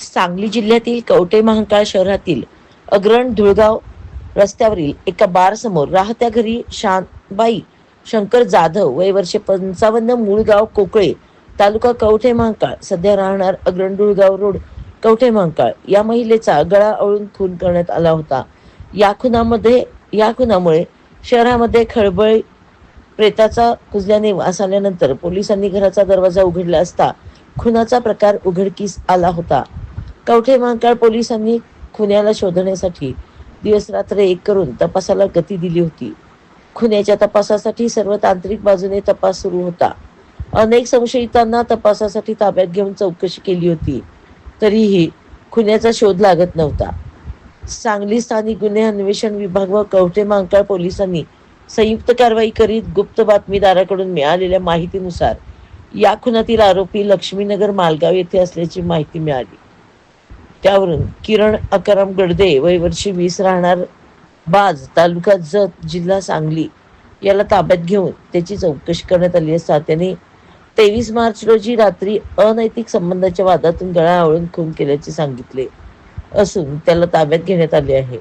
सांगली जिल्ह्यातील कवटे महांकाळ शहरातील अग्रण धुळगाव रस्त्यावरील एका बार समोर राहत्या घरी शानबाई शंकर जाधव वय वर्षे पंचावन्न मूळ गाव कोकळे तालुका कवठे महांकाळ. सध्या राहणार अग्रण धुळगाव रोड कवठे महांकाळ. या महिलेचा गळा अळून खून करण्यात आला होता. या खुनामध्ये या खुनामुळे शहरामध्ये खळबळ प्रेताचा कुजल्याने वास आल्यानंतर पोलिसांनी घराचा दरवाजा उघडला असता खुनाचा प्रकार उघडकीस आला होता. कवठे महांकाळ पोलिसांनी खुन्याला शोधण्यासाठी दिवस रात्र एक करून तपासाला गती दिली होती. खुन्याच्या तपासासाठी सर्व तांत्रिक बाजूने तपास सुरू होता. अनेक संशयितांना तपासासाठी ताब्यात घेऊन चौकशी केली होती. तरीही खुन्याचा शोध लागत नव्हता. सांगली स्थानिक गुन्हे अन्वेषण विभाग व कवठे महांकाळ पोलिसांनी संयुक्त कारवाई करीत गुप्त बातमीदाराकडून मिळालेल्या माहितीनुसार या खुनातील आरोपी लक्ष्मीनगर मालगाव येथे असल्याची माहिती मिळाली. त्यावरून किरण अकराम गडदे वयवर्षी वीस राहणार. बाज तालुका जत जिल्हा सांगली याला ताब्यात घेऊन त्याची चौकशी करण्यात आली असता त्याने तेवीस मार्च रोजी रात्री अनैतिक संबंधाच्या वादातून गळा आवळून खून केल्याचे सांगितले असून त्याला ताब्यात घेण्यात आले आहे.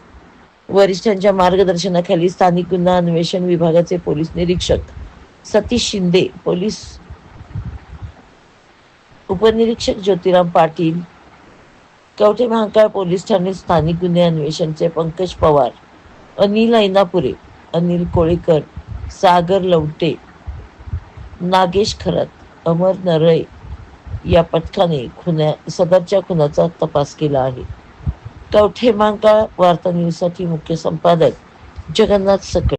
वरिष्ठांच्या मार्गदर्शनाखाली स्थानिक गुन्हा अन्वेषण विभागाचे पोलीस निरीक्षक सतीश शिंदे पोलीस उपनिरीक्षक ज्योतिराम पाटील कवठे महाकाळ पोलीस ठाणे स्थानिक गुन्हे अन्वेषणचे पंकज पवार अनिल ऐनापुरे अनिल कोळीकर सागर लवटे नागेश खरत अमर नरळे या पथकाने खुन्या सदरच्या खुनाचा तपास केला आहे. कवठे महाकाळ वार्ता न्यूजसाठी मुख्य संपादक जगन्नाथ सकळ